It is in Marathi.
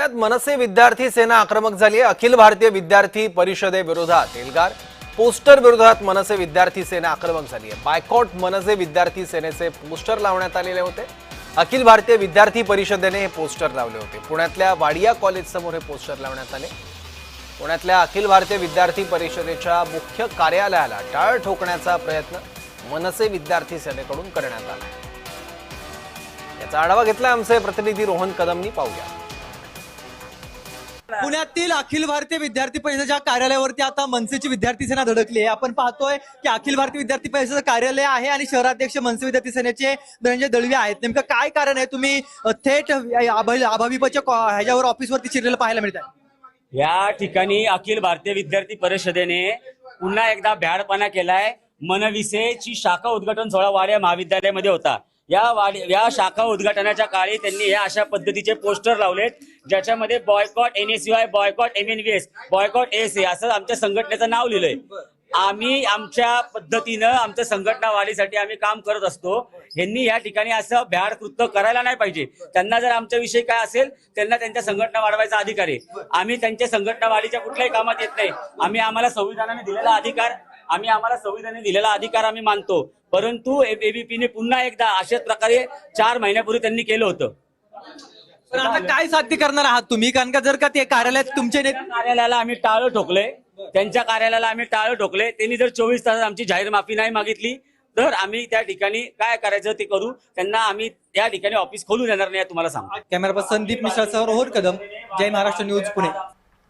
पुण्यात मनसे विद्यार्थी सेना आक्रमक झाली आहे. अखिल भारतीय विद्यार्थी परिषदेविरोधात एल्गार. पोस्टर विरोधात मनसे विद्यार्थी सेना आक्रमक झाली आहे. बायकॉट मनसे विद्यार्थी सेनेचे पोस्टर लावण्यात आलेले होते. अखिल भारतीय विद्यार्थी परिषदेने हे पोस्टर लावले होते. पुण्यातल्या वाडिया कॉलेज समोर हे पोस्टर लावण्यात आले. पुण्यातल्या अखिल भारतीय विद्यार्थी परिषदेच्या मुख्य कार्यालयाला टाळ ठोकण्याचा प्रयत्न मनसे विद्यार्थी सेनेकडून करण्यात आला. याचा आढावा घेतला आमचे प्रतिनिधी रोहन कदमनी. पाहूया. पुण्यातील अखिल भारतीय विद्यार्थी परिषदेच्या कार्यालयावरती आता मनसेची विद्यार्थी सेना धडकली आहे. आपण पाहतोय की अखिल भारतीय विद्यार्थी परिषदेचं कार्यालय आहे आणि शहराध्यक्ष मनसे विद्यार्थी सेनेचे धनंजय दळवे आहेत. नेमकं काय कारण आहे? तुम्ही थेट अभाविपच्या ह्याच्यावर ऑफिसवरती शिरलेलं पाहायला मिळत आहे या ठिकाणी अखिल भारतीय विद्यार्थी परिषदेने पुन्हा एकदा भ्याडपणा केलाय. मनविसेची शाखा उद्घाटन सोहळा वाड्या महाविद्यालयामध्ये होता. या वाडी या शाखा उद्घाटनाच्या काळी त्यांनी हे अशा पद्धतीचे पोस्टर लावलेत. ज्याच्यामध्ये boycott N boycott M N V S boycott S A असं आमच्या संघटनेचं नाव लिहिलंय. आम्ही आमच्या पद्धतीनं आमच्या संघटना वाढीसाठी आम्ही काम करत असतो. यांनी या ठिकाणी असं भ्याड कृत्य करायला नाही पाहिजे. त्यांना जर आमच्याविषयी काय असेल त्यांना त्यांच्या संघटना वाढवायचा अधिकार आहे. आम्ही त्यांच्या संघटना वाढीच्या कुठल्याही कामात येत नाही. आम्ही आम्हाला संविधानाने दिलेला अधिकार आम्ही आम्हाला संविधानाने दिलेला अधिकार आम्ही मानतो. परंतु एबीपीने पुन्हा एकदा अशाच प्रकारे चार महिन्यापूर्वी त्यांनी केलं होतं. पण आता काय साध्य करणार आहात तुम्ही? कारण का जर का ते कार्यालयात तुमचे नेते कार्यालयाला आम्ही टाळं ठोकले त्यांच्या कार्यालयाला आम्ही टाळं ठोकले त्यांनी जर चोवीस तासात आमची जाहीर माफी नाही मागितली तर आम्ही त्या ठिकाणी काय करायचं ते करू. त्यांना आम्ही त्या ठिकाणी ऑफिस खोलून देणार नाही तुम्हाला सांगतो. कॅमेरा पर्सन संदीप मिश्रा सह रोहन कदम जय महाराष्ट्र न्यूज पुणे.